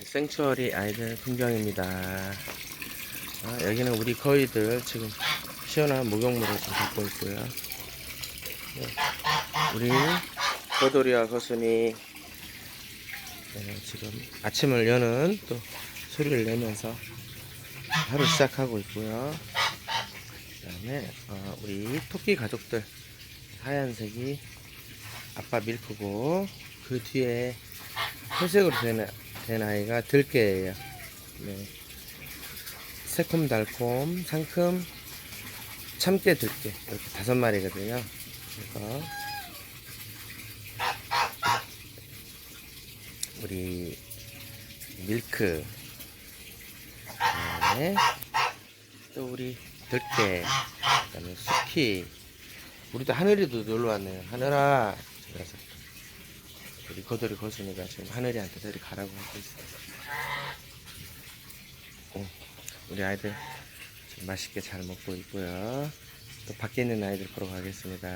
생츄어리 아이들 풍경입니다. 아, 여기는 우리 거위들 지금 시원한 목욕물을 좀 갖고 있고요. 네, 우리 거돌이와 거순이 네, 지금 아침을 여는 또 소리를 내면서 하루 시작하고 있고요. 그 다음에 어, 우리 토끼 가족들 하얀색이 아빠 밀크고 그 뒤에 회색으로 된, 된 아이가 들깨예요. 네. 새콤달콤 상큼 참깨 들깨 이렇게 다섯 마리거든요. 그래서 우리 밀크 그다음에 또 우리 들깨 그다음에 수키 우리도 하늘이도 놀러 왔네요. 하늘아 거돌이 거순이가 지금 하늘이한테 저리 가라고 하고 있어요. 응. 우리 아이들 맛있게 잘 먹고 있고요. 또 밖에 있는 아이들 보러 가겠습니다.